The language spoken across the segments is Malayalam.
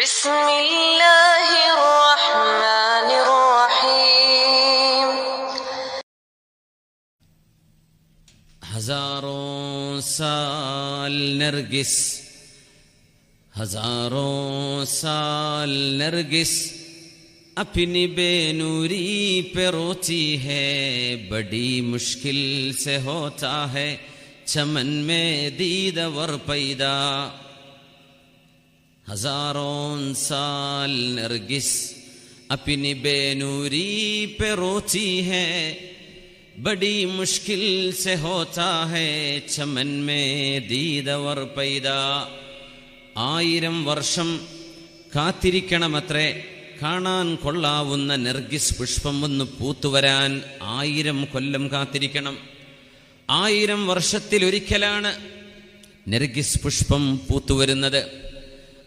بسم اللہ الرحمن الرحیم ہزاروں سال نرگس، ہزاروں سال نرگس اپنی بے نوری پہ روتی ہے، بڑی مشکل سے ہوتا ہے، چمن میں دید ور پیدا۔ هزاران سال نرگس اپنی بے نوری پہ روتی ہے بڑی مشکل سے ہوتا ദീദവർ പൈത ആയിരം വർഷം കാത്തിരിക്കണമത്രേ കാണാൻ കൊള്ളാവുന്ന നെർഗിസ് പുഷ്പം ഒന്ന് പൂത്തുവരാൻ ആയിരം കൊല്ലം കാത്തിരിക്കണം. ആയിരം വർഷത്തിലൊരിക്കലാണ് നെർഗിസ് പുഷ്പം പൂത്തുവരുന്നത്.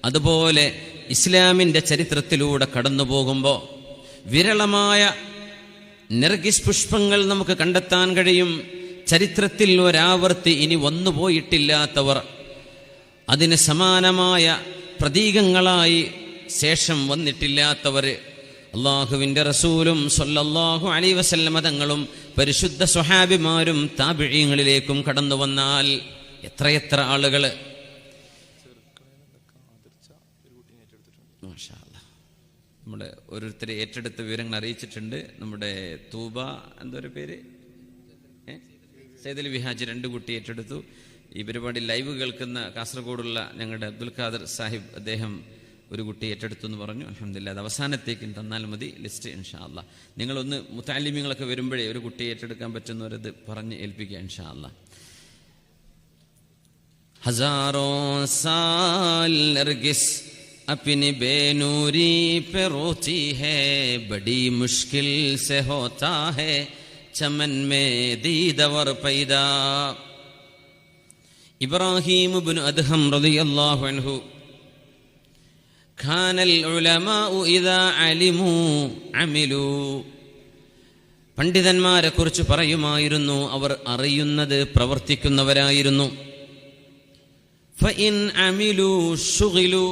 അതുപോലെ ഇസ്ലാമിന്റെ ചരിത്രത്തിലൂടെ കടന്നു പോകുമ്പോൾ വിരളമായ നെർഗിസ് പുഷ്പങ്ങൾ നമുക്ക് കണ്ടെത്താൻ കഴിയും. ചരിത്രത്തിൽ ഒരാവർത്തി ഇനി വന്നുപോയിട്ടില്ലാത്തവർ അതിന് സമാനമായ പ്രതീകങ്ങളായി ശേഷം വന്നിട്ടില്ലാത്തവർ അള്ളാഹുവിന്റെ റസൂലും സൊല്ലാഹു അലൈ വസല്ലമ തങ്ങളും പരിശുദ്ധ സ്വഹാബിമാരും താപിഴയങ്ങളിലേക്കും കടന്നു വന്നാൽ എത്രയെത്ര ആളുകൾ നമ്മുടെ ഓരോരുത്തരെ ഏറ്റെടുത്ത വിവരങ്ങൾ അറിയിച്ചിട്ടുണ്ട്. നമ്മുടെ തൂബ എന്തൊരു പേര്? സൈദലി വിഹാജ് രണ്ട് കുട്ടി ഏറ്റെടുത്തു. ഈ പരിപാടി ലൈവ് കേൾക്കുന്ന കാസർഗോഡുള്ള ഞങ്ങളുടെ അബ്ദുൽ ഖാദർ സാഹിബ് അദ്ദേഹം ഒരു കുട്ടി ഏറ്റെടുത്തു എന്ന് പറഞ്ഞു. അലഹമില്ല അത് അവസാനത്തേക്കും തന്നാൽ മതി ലിസ്റ്റ് ഇൻഷാ അല്ല നിങ്ങളൊന്ന് മുത്താലിമ്യങ്ങളൊക്കെ വരുമ്പോഴേ ഒരു കുട്ടി ഏറ്റെടുക്കാൻ പറ്റുന്നവരത് പറഞ്ഞ് ഏൽപ്പിക്കുക ഇൻഷാ അല്ല ഹസാറോ സാൽ अपनी बेनूरी पे रोती है बड़ी मुश्किल से होता है चमन में दीदवर पैदा। ഇബ്രാഹീം ബിൻ അദ്ഹം റളിയല്ലാഹു അൻഹു ഖാന അൽ ഉലമാഉ ഇദാ അലിമു അമിലു പണ്ഡിതന്മാരെ കുറിച്ച് പറയുമായിരുന്നു അവർ അറിയുന്നത് പ്രവർത്തിക്കുന്നവരായിരുന്നു. ഫഇൻ അമിലു ശുഗിലു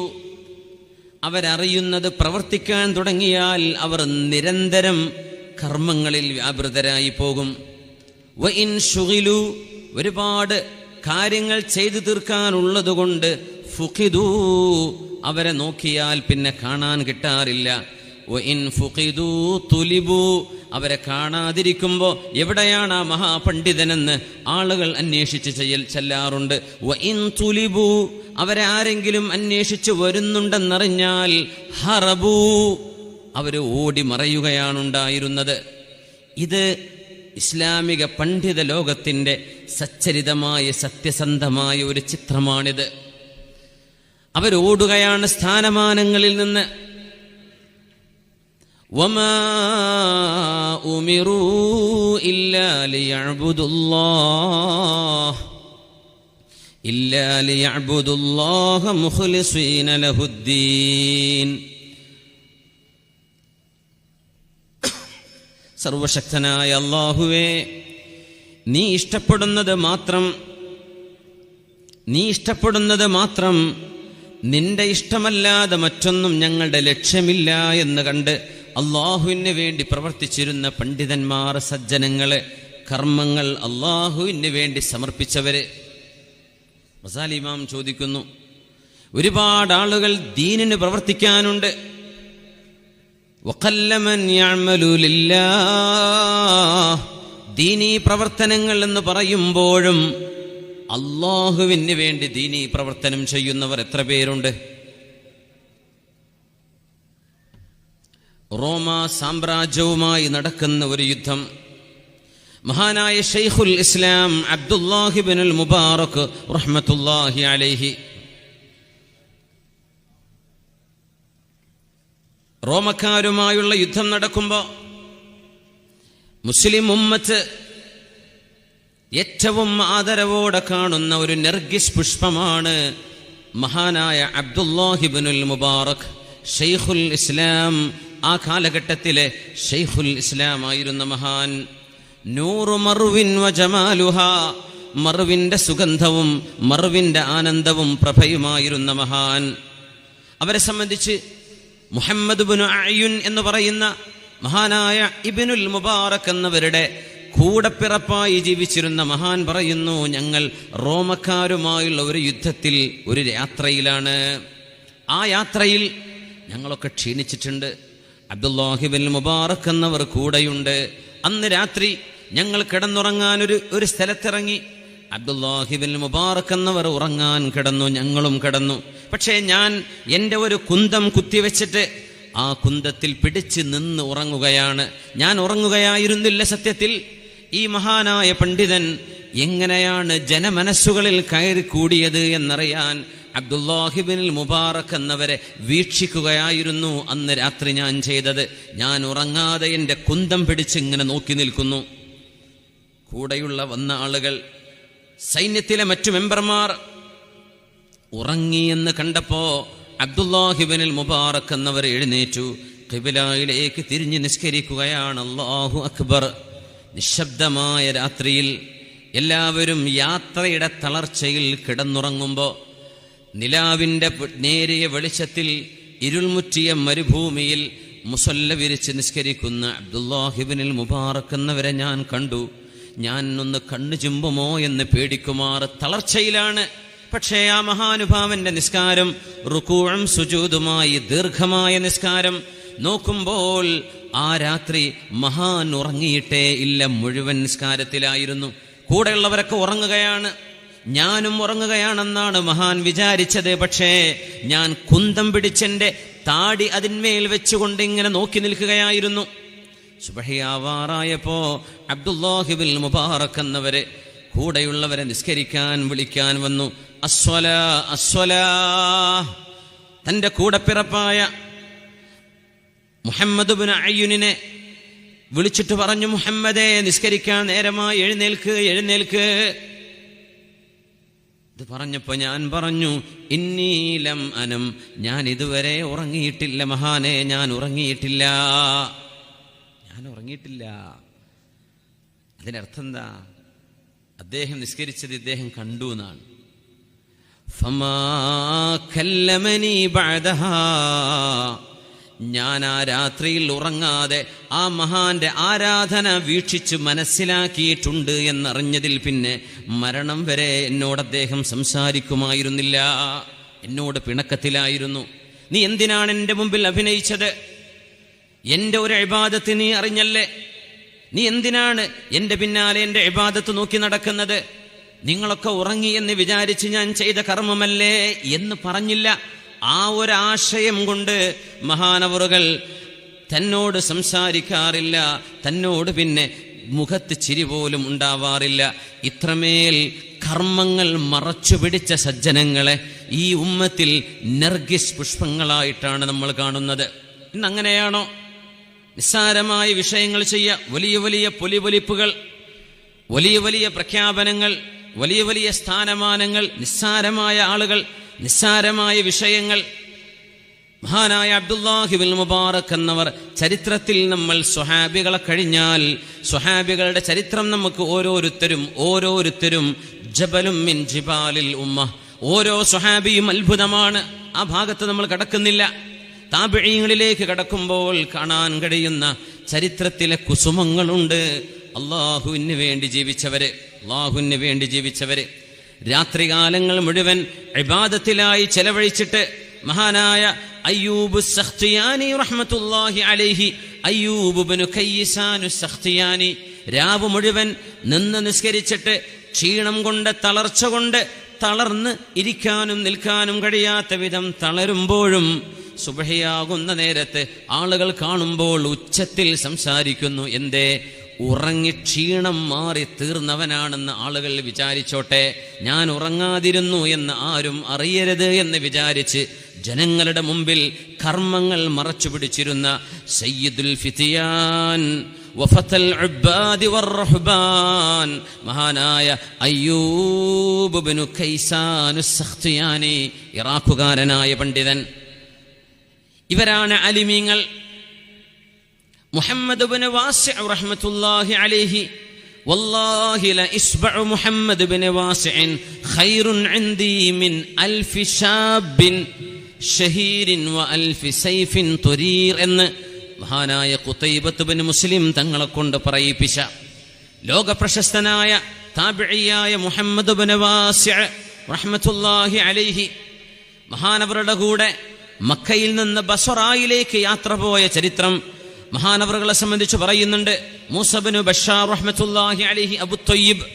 അവരറിയുന്നത് പ്രവർത്തിക്കാൻ തുടങ്ങിയാൽ അവർ നിരന്തരം കർമ്മങ്ങളിൽ വ്യാപൃതരായി പോകും. വ ഇൻ ഷുഗിലു ഒരുപാട് കാര്യങ്ങൾ ചെയ്തു തീർക്കാനുള്ളതുകൊണ്ട് ഫുഖിദു അവരെ നോക്കിയാൽ പിന്നെ കാണാൻ കിട്ടാറില്ല. വ ഇൻ ഫുഖിദു തുലിബു അവരെ കാണാതിരിക്കുമ്പോൾ എവിടെയാണ് ആ മഹാപണ്ഡിതനെന്ന് ആളുകൾ അന്വേഷിച്ച് ചെയ്യൽ ചെല്ലാറുണ്ട്. അവരെ ആരെങ്കിലും അന്വേഷിച്ച് വരുന്നുണ്ടെന്നറിഞ്ഞാൽ ഹറബൂ അവർ ഓടി മറയുകയാണുണ്ടായിരുന്നത്. ഇത് ഇസ്ലാമിക പണ്ഡിത ലോകത്തിന്റെ സച്ചരിതമായ സത്യസന്ധമായ ഒരു ചിത്രമാണിത്. അവരോടുകയാണ് സ്ഥാനമാനങ്ങളിൽ നിന്ന് وما امروا الا ليعبدوا الله الا ليعبدوا الله مخلصين له الدين സർവശക്തനായ അള്ളാഹുവേ നീ ഇഷ്ടപ്പെടുന്നത് മാത്രം നീ ഇഷ്ടപ്പെടുന്നത് മാത്രം നിന്റെ ഇഷ്ടമല്ലാതെ മറ്റൊന്നും ഞങ്ങളുടെ ലക്ഷ്യമില്ല എന്ന് കണ്ട് അള്ളാഹുവിന് വേണ്ടി പ്രവർത്തിച്ചിരുന്ന പണ്ഡിതന്മാർ സജ്ജനങ്ങൾ കർമ്മങ്ങൾ അള്ളാഹുവിന് വേണ്ടി സമർപ്പിച്ചവര്. മസാലി ഇമാം ചോദിക്കുന്നു ഒരുപാട് ആളുകൾ ദീനിന് പ്രവർത്തിക്കാനുണ്ട്. ദീനീ പ്രവർത്തനങ്ങൾ എന്ന് പറയുമ്പോഴും അള്ളാഹുവിന് വേണ്ടി ദീനീ പ്രവർത്തനം ചെയ്യുന്നവർ എത്ര പേരുണ്ട്? റോമ സാമ്രാജ്യവുമായി നടക്കുന്ന ഒരു യുദ്ധം. മഹാനായ ഷെയ്ഖുൽ ഇസ്ലാം അബ്ദുല്ലാഹിബിനുൽ മുബാറക് റഹ്മത്തുല്ലാഹി അലൈഹി. റോമക്കാരുമായുള്ള യുദ്ധം നടക്കുമ്പോൾ മുസ്ലിം ഉമ്മത്ത് ഏറ്റവും ആദരവോടെ കാണുന്ന ഒരു നെർഗിസ് പുഷ്പമാണ് മഹാനായ അബ്ദുല്ലാഹിബിനുൽ മുബാറക്. ഷെയ്ഖുൽ ഇസ്ലാം ആ കാലഘട്ടത്തിലെ ഷെയ്ഖുൽ ഇസ്ലാം ആയിരുന്ന മഹാൻ. നൂറു മറുവിൻ വജമാലുഹ മറുവിന്റെ സുഗന്ധവും മറുവിന്റെ ആനന്ദവും പ്രഭയുമായിരുന്ന മഹാൻ. അവരെ സംബന്ധിച്ച് മുഹമ്മദ് ബുനു അയ്യുൻ എന്ന് പറയുന്ന മഹാനായ ഇബിനുൽ മുബാറക് എന്നവരുടെ കൂടപ്പിറപ്പായി ജീവിച്ചിരുന്ന മഹാൻ പറയുന്നു ഞങ്ങൾ റോമക്കാരുമായുള്ള ഒരു യുദ്ധത്തിൽ ഒരു യാത്രയിലാണ്. ആ യാത്രയിൽ ഞങ്ങളൊക്കെ ക്ഷീണിച്ചിട്ടുണ്ട്. അബ്ദുല്ലാഹിബിൻ മുബാറക് എന്നവർ കൂടെയുണ്ട്. അന്ന് രാത്രി ഞങ്ങൾ കിടന്നുറങ്ങാൻ ഒരു ഒരു സ്ഥലത്തിറങ്ങി. അബ്ദുല്ലാഹിബിൻ മുബാറക് എന്നവർ ഉറങ്ങാൻ കിടന്നു ഞങ്ങളും കിടന്നു. പക്ഷേ ഞാൻ എന്റെ ഒരു കുന്തം കുത്തിവെച്ചിട്ട് ആ കുന്തത്തിൽ പിടിച്ച് നിന്ന് ഉറങ്ങുകയാണ്. ഞാൻ ഉറങ്ങുകയായിരുന്നില്ല സത്യത്തിൽ. ഈ മഹാനായ പണ്ഡിതൻ എങ്ങനെയാണ് ജനമനസ്സുകളിൽ കയറി കൂടിയത് എന്നറിയാൻ അബ്ദുല്ലാഹിബിനിൽ മുബാറക് എന്നവരെ വീക്ഷിക്കുകയായിരുന്നു അന്ന് രാത്രി ഞാൻ ചെയ്തത്. ഞാൻ ഉറങ്ങാതെ എന്റെ കുന്തം പിടിച്ച് ഇങ്ങനെ നോക്കി നിൽക്കുന്നു. കൂടെയുള്ള വന്ന ആളുകൾ സൈന്യത്തിലെ മറ്റു മെമ്പർമാർ ഉറങ്ങിയെന്ന് കണ്ടപ്പോ അബ്ദുല്ലാഹിബിനിൽ മുബാറക് എന്നവർ എഴുന്നേറ്റു. കിബിലായിലേക്ക് തിരിഞ്ഞ് നിസ്കരിക്കുകയാണ് അള്ളാഹു അക്ബർ. നിശബ്ദമായ രാത്രിയിൽ എല്ലാവരും യാത്രയുടെ തളർച്ചയിൽ കിടന്നുറങ്ങുമ്പോൾ നിലാവിന്റെ നേരിയ വെളിച്ചത്തിൽ ഇരുൾമുറ്റിയ മരുഭൂമിയിൽ മുസല്ല വിരിച്ച് നിസ്കരിക്കുന്ന അബ്ദുല്ലാഹിബിനിൽ മുബാറക് എന്നവരെ ഞാൻ കണ്ടു. ഞാൻ ഒന്ന് കണ്ണു ചുമ്പുമോ എന്ന് പേടിക്കുമാർ തളർച്ചയിലാണ്. പക്ഷേ ആ മഹാനുഭാവന്റെ നിസ്കാരം റുക്കൂഴും സുജൂതുമായി ദീർഘമായ നിസ്കാരം. നോക്കുമ്പോൾ ആ രാത്രി മഹാൻ ഉറങ്ങിയിട്ടേ ഇല്ല മുഴുവൻ നിസ്കാരത്തിലായിരുന്നു. കൂടെയുള്ളവരൊക്കെ ഉറങ്ങുകയാണ്. ഞാനും ഉറങ്ങുകയാണെന്നാണ് മഹാൻ വിചാരിച്ചത്. പക്ഷേ ഞാൻ കുന്തം പിടിച്ചെന്റെ താടി അതിന്മേൽ വെച്ചുകൊണ്ട് ഇങ്ങനെ നോക്കി നിൽക്കുകയായിരുന്നു. സുബഹിയാവാറായപ്പോ അബ്ദുല്ലാഹിബിൽ മുബാറക് എന്നവരെ കൂടെയുള്ളവരെ നിസ്കരിക്കാൻ വിളിക്കാൻ വന്നു. അസ്വല അസ്വല. തന്റെ കൂടപ്പിറപ്പായ മുഹമ്മദ് ബിൻ അയ്യുനെ വിളിച്ചിട്ട് പറഞ്ഞു മുഹമ്മദേ നിസ്കരിക്കാൻ നേരമായി എഴുന്നേൽക്ക് എഴുന്നേൽക്ക്. ഇത് പറഞ്ഞപ്പോൾ ഞാൻ പറഞ്ഞു ഇന്നീലം അനം ഞാൻ ഇതുവരെ ഉറങ്ങിയിട്ടില്ല മഹാനെ ഞാൻ ഉറങ്ങിയിട്ടില്ല. ഞാൻ ഉറങ്ങിയിട്ടില്ല. അതിനർത്ഥം എന്താ? അദ്ദേഹം നിസ്കരിച്ചത് ഇദ്ദേഹം കണ്ടു എന്നാണ്. ഫമാ. ഞാൻ ആ രാത്രിയിൽ ഉറങ്ങാതെ ആ മഹാന്റെ ആരാധന വീക്ഷിച്ചു മനസ്സിലാക്കിയിട്ടുണ്ട് എന്നറിഞ്ഞതിൽ പിന്നെ മരണം വരെ എന്നോട് അദ്ദേഹം സംസാരിക്കുമായിരുന്നില്ല. എന്നോട് പിണക്കത്തിലായിരുന്നു. നീ എന്തിനാണ് എന്റെ മുമ്പിൽ അഭിനയിച്ചത്? എന്റെ ഒരു ഇബാദത്ത് നീ അറിഞ്ഞല്ലേ? നീ എന്തിനാണ് എന്റെ പിന്നാലെ എന്റെ ഇബാദത്ത് നോക്കി നടക്കുന്നത്? നിങ്ങളൊക്കെ ഉറങ്ങി എന്ന് വിചാരിച്ച് ഞാൻ ചെയ്ത കർമ്മമല്ലേ എന്ന് പറഞ്ഞില്ല. ആ ഒരു ആശയം കൊണ്ട് മഹാനവറുകൾ തന്നോട് സംസാരിക്കാറില്ല തന്നോട് പിന്നെ മുഖത്ത് ചിരി പോലും ഉണ്ടാവാറില്ല. ഇത്രമേൽ കർമ്മങ്ങൾ മറച്ചു പിടിച്ച സജ്ജനങ്ങളെ ഈ ഉമ്മത്തിൽ നർഗിസ് പുഷ്പങ്ങളായിട്ടാണ് നമ്മൾ കാണുന്നത്. ഇന്ന് അങ്ങനെയാണോ നിസ്സാരമായ വിഷയങ്ങൾ ചെയ്യുക. വലിയ വലിയ പൊലിപൊലിപ്പുകൾ വലിയ വലിയ പ്രഖ്യാപനങ്ങൾ വലിയ വലിയ സ്ഥാനമാനങ്ങൾ നിസ്സാരമായ ആളുകൾ നിസ്സാരമായ വിഷയങ്ങൾ. മഹാനായ അബ്ദുല്ലാഹിബിൻ മുബാറക് എന്നവർ ചരിത്രത്തിൽ നമ്മൾ സ്വഹാബികളെ കഴിഞ്ഞാൽ സ്വഹാബികളുടെ ചരിത്രം നമുക്ക് ഓരോരുത്തരും ഓരോരുത്തരും ജബലും മിൻ ജിബാലിൽ ഉമ്മ. ഓരോ സ്വഹാബിയും അത്ഭുതമാണ്. ആ ഭാഗത്ത് നമ്മൾ കടക്കുന്നില്ല. താപിഴയങ്ങളിലേക്ക് കടക്കുമ്പോൾ കാണാൻ കഴിയുന്ന ചരിത്രത്തിലെ കുസുമങ്ങളുണ്ട്. അള്ളാഹുവിന് വേണ്ടി ജീവിച്ചവര് അള്ളാഹുവിന് വേണ്ടി ജീവിച്ചവര്. രാത്രികാലങ്ങൾ മുഴുവൻ ഇബാദത്തിലായി ചെലവഴിച്ചിട്ട് മഹാനായ അയ്യൂബ് സഖ്തിയാനി റഹ്മത്തുല്ലാഹി അലൈഹി അയ്യൂബ് ബിനു കയ്യിസാനു സഖ്തിയാനി രാവ് മുഴുവൻ നിന്ന് നിസ്കരിച്ചിട്ട് ക്ഷീണം കൊണ്ട് തളർച്ച കൊണ്ട് തളർന്ന് ഇരിക്കാനും നിൽക്കാനും കഴിയാത്ത വിധം തളരുമ്പോഴും സുബഹയാകുന്ന നേരത്ത് ആളുകൾ കാണുമ്പോൾ ഉച്ചത്തിൽ സംസാരിക്കുന്നു. എന്തേ? ഉറങ്ങി ക്ഷീണം മാറി തീർന്നവനാണെന്ന് ആളുകൾ വിചാരിച്ചോട്ടെ ഞാൻ ഉറങ്ങാതിരുന്നു എന്ന് ആരും അറിയരുത് എന്ന് വിചാരിച്ച് ജനങ്ങളുടെ മുമ്പിൽ കർമ്മങ്ങൾ മറച്ചു പിടിച്ചിരുന്ന സയ്യിദുൽ വഫത്തൽ മഹാനായ അയ്യൂബ് ബിനു കൈസാനു സഖ്തിയാനി ഇറാഖുകാരനായ പണ്ഡിതൻ. ഇവരാണ് അലിമീങ്ങൾ. മുഹമ്മദ് ബിൻ വാസി റഹ്മത്തുള്ളാഹി അലൈഹി والله لإصبع محمد بن واسع خير عندي من ألف شاب ഷഹീരിൻ വ അൽഫി സൈഫിൻ തുരീർ എന്ന് മഹാനായ കുത്തൈബത്ത് ബിൻ മുസ്ലിം തങ്ങളെ കൊണ്ട് പറയിപ്പിച്ച ലോക പ്രശസ്തനായ താബിഴിയായ മുഹമ്മദ് ബിൻ വാസിഅ റഹ്മത്തുള്ളാഹി അലൈഹി മഹാനവരുടെ കൂടെ മക്കയിൽ നിന്ന് ബസറായിലേക്ക് യാത്ര പോയ ചരിത്രം മഹാനവറുകളെ സംബന്ധിച്ച് പറയുന്നുണ്ട് മൂസബിന് ബഷാർ റഹ്മത്തുല്ലാഹി അലിഹി അബു തൊയ്യിബ്.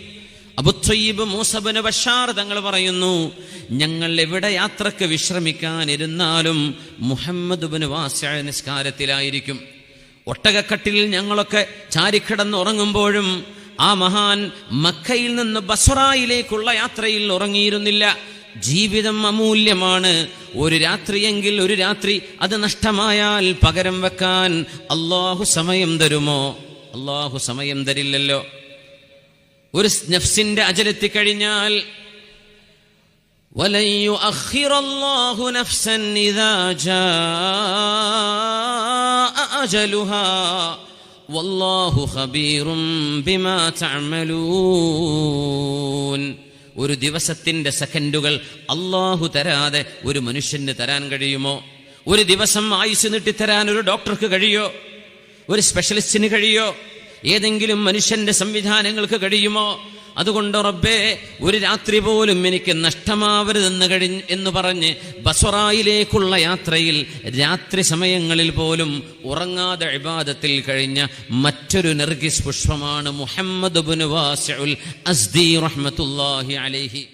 അബു തൊയ്യിബ് മൂസബിന് ബഷാർ തങ്ങൾ പറയുന്നു ഞങ്ങൾ എവിടെ യാത്രയ്ക്ക് വിശ്രമിക്കാനിരുന്നാലും മുഹമ്മദ് ബിന് വാസ്യ നിസ്കാരത്തിലായിരിക്കും. ഒട്ടകക്കട്ടിൽ ഞങ്ങളൊക്കെ ചാരിക്കിടന്ന് ഉറങ്ങുമ്പോഴും ആ മഹാൻ മക്കയിൽ നിന്ന് ബസറായിലേക്കുള്ള യാത്രയിൽ ഉറങ്ങിയിരുന്നില്ല. ജീവിതം അമൂല്യമാണ്. ഒരു രാത്രിയെങ്കിൽ ഒരു രാത്രി അത് നഷ്ടമായാൽ പകരം വെക്കാൻ അള്ളാഹു സമയം തരുമോ? അള്ളാഹു സമയം തരില്ലല്ലോ. ഒരു നഫ്സിന്റെ അജലെത്തി കഴിഞ്ഞാൽ വല്ലാഹു ഖബീറും ബിമാ തഅമലൂൻ. ഒരു ദിവസത്തിന്റെ സെക്കൻഡുകൾ അള്ളാഹു തരാതെ ഒരു മനുഷ്യന് തരാൻ കഴിയുമോ? ഒരു ദിവസം ആയുസ് നീട്ടിത്തരാൻ ഒരു ഡോക്ടർക്ക് കഴിയോ? ഒരു സ്പെഷ്യലിസ്റ്റിന് കഴിയോ? ഏതെങ്കിലും മനുഷ്യന്റെ സംവിധാനങ്ങൾക്ക് കഴിയുമോ? അതുകൊണ്ട് റബ്ബേ ഒരു രാത്രി പോലും എനിക്ക് നഷ്ടമാവരുതെന്ന് കഴിഞ്ഞ് എന്ന് പറഞ്ഞ് ബസ്വറായിലേക്കുള്ള യാത്രയിൽ രാത്രി സമയങ്ങളിൽ പോലും ഉറങ്ങാതെ ഇബാദത്തിൽ കഴിഞ്ഞ മറ്റൊരു നെർഗിസ് പുഷ്പമാണ് മുഹമ്മദ് വാസിഉൽ അസ്ദി റഹ്മത്തുള്ളാഹി അലൈഹി.